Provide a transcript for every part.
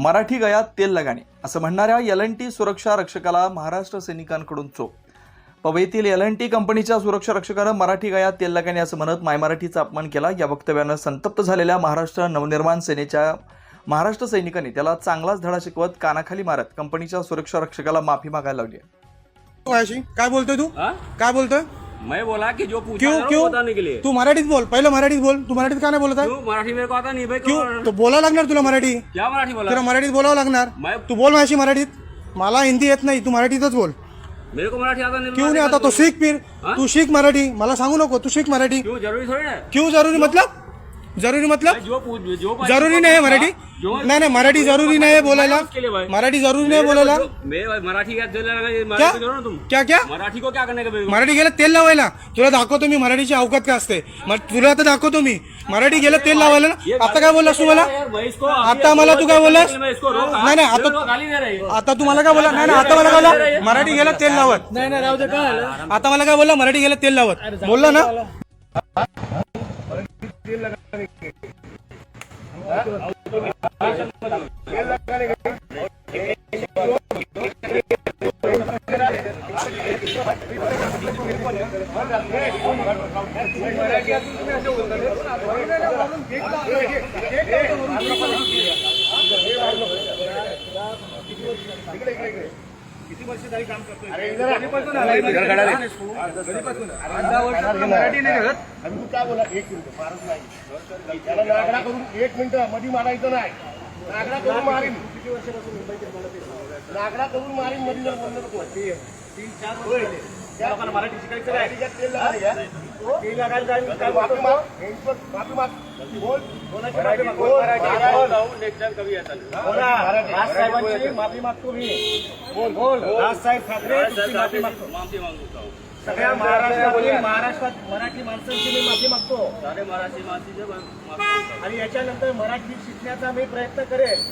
मराठी गयात तेल लगाने असं म्हणणाऱ्या एल एन टी सुरक्षा रक्षकाला महाराष्ट्र सैनिकांकडून चोप पवईतील एल एन टी कंपनीच्या सुरक्षा रक्षकानं मराठी गयात तेल लगाने असं म्हणत मायमराठीचा अपमान केला. या वक्तव्यानं संतप्त झालेल्या महाराष्ट्र नवनिर्माण सेनेच्या महाराष्ट्र सैनिकांनी त्याला चांगलाच धडा शिकवत कानाखाली मारत कंपनीच्या सुरक्षा रक्षकाला माफी मागायला अशी काय बोलतोय तू? काय बोलतोय? मैं बोला कि जो पूछा क्यों क्यों? बताने के लिए। तू मराठीत बोल पहिलं मराठीत बोल। तू मराठीत का नाही बोलत आहे? क्यों? मराठी मेरे को आता नहीं भाई क्यों? तो बोलावं लागणार तुला मराठी? क्या मराठी बोला? तुला मराठीत बोलावं लागणार? मैं तू बोल माझी मराठीत. मला हिंदी येत नाही तू मराठीतच बोल. मेरे को मराठी आता नहीं क्यों नाही आता? तो बोल। शिक फिर? तू शिक मराठी. मला सांगू नको तू शिक मराठी. क्यों? जरूरी थोड़ी ना. क्यों जरुरी? मतलब? जरुरी मतलब? जरुरी नाही आहे मराठी? नाही नाही मराठी जरुरी नाही आहे बोलायला. मराठी जरुरी नाही बोलायला. मराठी क्या? क्या मराठी को क्या क्या? मराठी को क्या करने का मेरे को? मराठी गेलं तेल लावायला. तुला दाखवतो मी मराठीची अवकात काय असते. तुला आता दाखवतो मी. मराठी गेलं तेल लावायला. ना आता काय बोललास तू मला? आता मला तू काय बोललास? नाही नाही आता हैं आता तू मला काय बोला नाही आता मला काय बोला मराठी गेलं तेल लावत. नाही आता मला काय बोलला? मराठी गेलं तेल लावत. बोलला ना? मराठी नाही करत आणि काय बोला एक मिनिट फारच नाही त्याला नागडा करून एक मिनिट मधी मारायचं नाही नागडा करून मारीन किती वर्षापासून मुंबईत नागडा करून मारीन मधी जर होय. त्या मराठी शिकायचं नाही तेल लागायला जाईल. काय माफी. बोल. बोल. माफी मागतो मी. बोल. बोल. राजसाहेब ठाकरे तुमची माफी मागतो. हूँ सगळ्या महाराष्ट्रातील महाराष्ट्रात मराठी माणसांची मी माफी मागतो. सारे मराठी मासी से मैं माफी मांगता हूँ आणि याच्यानंतर मराठी शिकण्याचा मी प्रयत्न करेल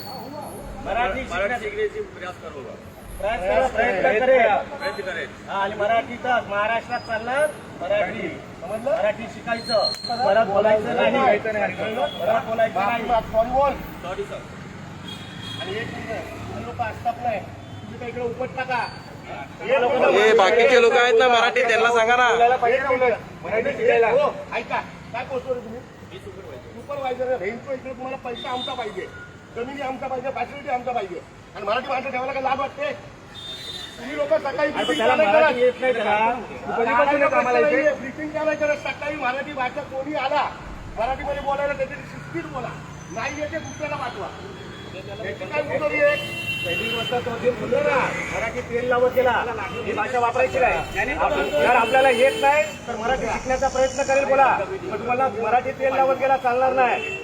मराठी मराठी शिकण्याचा प्रयत्न करेल हा, आणि मराठीतच महाराष्ट्रात चालणार मराठी समजलं मराठी शिकायचं परत बोलायचं नाही परत बोलायचं नाही सॉरी बोल सॉरी सर आणि एक लोक असतात नाही तुम्ही काय इकडे उपटता का हे बाकीचे लोक आहेत ना मराठी त्यांना सांगा ना. मराठी शिकायला हो, ऐका काय रे तुम्ही? सुपरवायझर तुम्हाला पैसा आमचा पाहिजे. जमिनी आमचा पाहिजे फॅसिलिटी आमचा पाहिजे. आणि मराठी माणसं ठेवायला काय लाभ वाटते? तुम्ही लोक सकाळी briefing का नाही करत? ब्रिफिंग का नाही करत सकाळी मराठी भाषा कोणी आला मराठीमध्ये बोलायला त्याची शिस्तीत बोला. नाही येते दुसऱ्याला पाठवा. याची काय मुदत आहे? पहिली गोष्ट तो जे बोललो ना मराठी तेल लावत गेला ही भाषा वापरायची नाही. जर आपल्याला येत नाही तर मराठी शिकण्याचा प्रयत्न करेल बोला. पण तुम्हाला मराठी तेल लावत गेला चालणार नाही.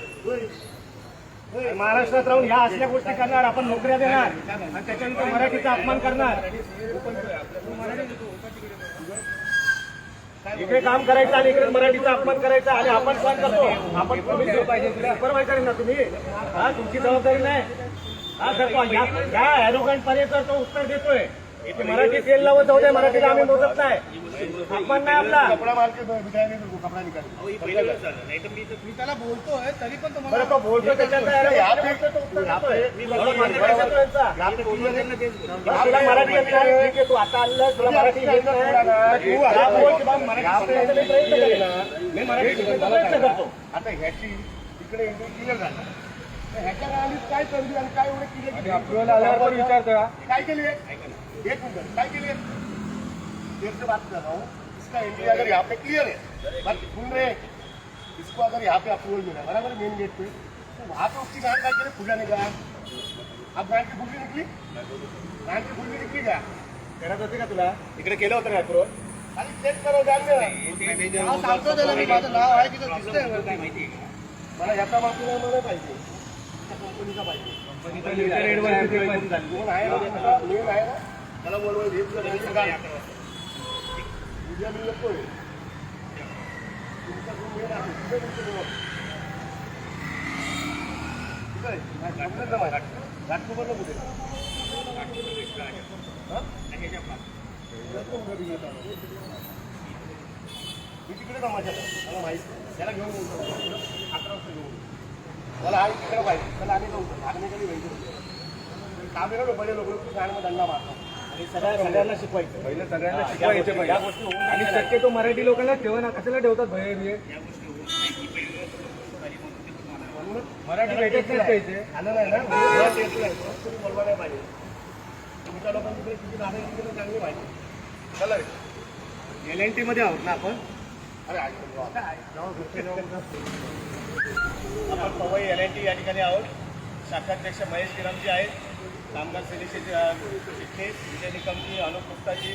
महाराष्ट्रात राहून ह्या असल्या गोष्टी करणार आपण नोकऱ्या देणार आणि त्याच्यानंतर मराठीचा अपमान करणार. इकडे काम करायचं आणि इकडे मराठीचा अपमान करायचा आणि आपण सहन करतो. आपण सुपरवायझर ना तुम्ही. हा तुमची जबाबदारी नाही. हा करतो ह्या ॲरोगंट पर्यंत तो उत्तर देतोय. मराठी तेल लावत जाऊ दे मराठीला आम्ही मोजत नाही. अपमान नाही आपला. कपडा मी त्याला बोलतोय तरी पण बरं तो बोलतो त्याच्यात तो उत्तर देतोय. मराठी येत नाही, ठीक आहे, तू आता आलेला तुला मराठी येत नाही. तू आता बोल की बा मराठी शिकायचा मी प्रयत्न करेन. मी मराठी शिकायचा प्रयत्न करतो. आता ह्याची इकडे क्लिअर झालं. तर ह्याच्या काय संधी आणि काय एवढे क्लिअर विचारतो काय केली? एक मिनिट काय केली देर से बात कर रहा हूँ. इसका एंट्री अगर यहाँ पे क्लियर है बात सुन रहे हैं? इसको अगर यहाँ पे अप्रूवल मिला बराबर है मेन गेट पे। तो वहाँ पे उसकी गांड काय करे फुलाने का अब गांड की फुलकी निकली? गांड की फुलकी निकली का करत होते का तुला। इकडे केलं होतं ना अप्रूवल आणि चेक करो जाण सांगतो त्याला मी माझं नाव आहे तिथं दिसतंय मला. याचा माफी नाही मला पाहिजे. कंपनीचा पाहिजे मेन आहे ना? मला बोलवा हे तुला रेंज सांगा. उद्या मी येतोय तुमचा जो मेन आहे तिथे तुमचं निवड. ठीक आहे? नाही, समजेल ना मला. घाटकोपरला कुठे हा? येतो घरी येताना. मी तिकडे कामाच्या मला माहिती आहे. त्याला घेऊन येतो अकरा वाजता घेऊन येतो. मला आहे तिकडे पाहिजे त्याला आम्ही जाऊ आम्ही कधी पाहिजे काम आहे ना बडे लोक शाळेमध्ये दंडा मारतात आणि सगळ्या सगळ्यांना शिकवायचं. पहिले सगळ्यांना शिकवायचे पाहिजे आणि. शक्यतो मराठी लोकांना ठेवा ना कशाला ठेवतात भय बिये? मराठी भेटत नाही. पाहिजे आलं नाही ना? बोलवा नाही. पाहिजे. तुमच्या लोकांची किती नावे किती चांगली माहिती. चला रे. एल एन टी मध्ये आहोत ना आपण? अरे आपण पवई एल एन टी या ठिकाणी आहोत. शाखाध्यक्ष महेश गिरामजी आहेत. कामगार सेनेचे चिठ्ठे विजय निकमजी अनुप गुप्ताजी.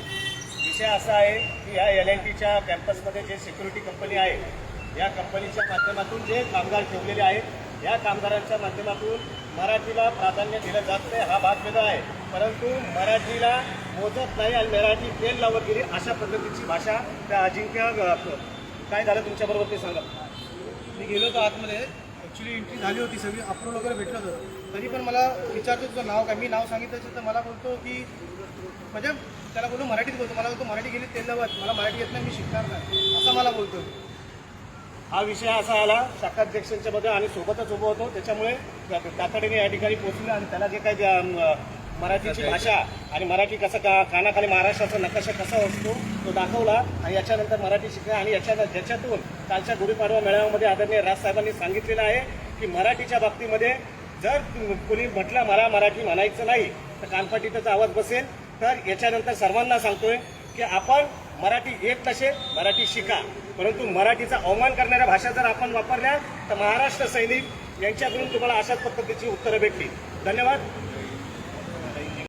विषय असा आहे की या एल एन टीच्या कॅम्पसमध्ये जे सिक्युरिटी कंपनी आहे या कंपनीच्या माध्यमातून जे कामगार ठेवलेले आहेत या कामगारांच्या माध्यमातून मराठीला प्राधान्य दिलं जात नाही हा भाग वेगळा आहे. परंतु मराठीला मोजत नाही आणि मराठी तेल लावत गेली अशा पद्धतीची भाषा त्या अजिंक्य काय झालं तुमच्याबरोबर ते सांगा. मी गेलो होतो आतमध्ये. ॲक्च्युली एंट्री झाली होती सगळी. अप्रूव्ह वगैरे भेटलं होतं. तरी पण मला विचारतो तुझं नाव काय? मी नाव सांगितलं तर मला बोलतो की म्हणजे त्याला बोलतो मराठीत बोलतो. मला बोलतो मराठी गेली तेल मला मराठी येत नाही मी शिकणार नाही. असं मला बोलतो. हा विषय असा आला. शाखाध्यक्षांच्या मध्ये आणि सोबतच उभं होतो. त्याच्यामुळे तातडीने या ठिकाणी पोहोचले आणि त्याला जे काही मराठीची भाषा आणि मराठी कसं का कानाखाली महाराष्ट्राचा नकाशा कसा असतो तो दाखवला. आणि याच्यानंतर मराठी शिकला आणि याच्या ज्याच्यातून कालच्या गुढीपाडवा मेळाव्यामध्ये आदरणीय राजसाहेबांनी सांगितलेलं आहे की मराठीच्या बाबतीमध्ये जर कोणी म्हटलं मला मराठी म्हणायचं नाही तर कानपाटीतच आवाज बसेल. तर याच्यानंतर सर्वांना सांगतोय की आपण मराठी येत नसेल मराठी शिका. परंतु मराठीचा अवमान करणाऱ्या भाषा जर आपण वापरल्या तर महाराष्ट्र सैनिक यांच्याकडून तुम्हाला अशाच पद्धतीची उत्तरं भेटली. धन्यवाद.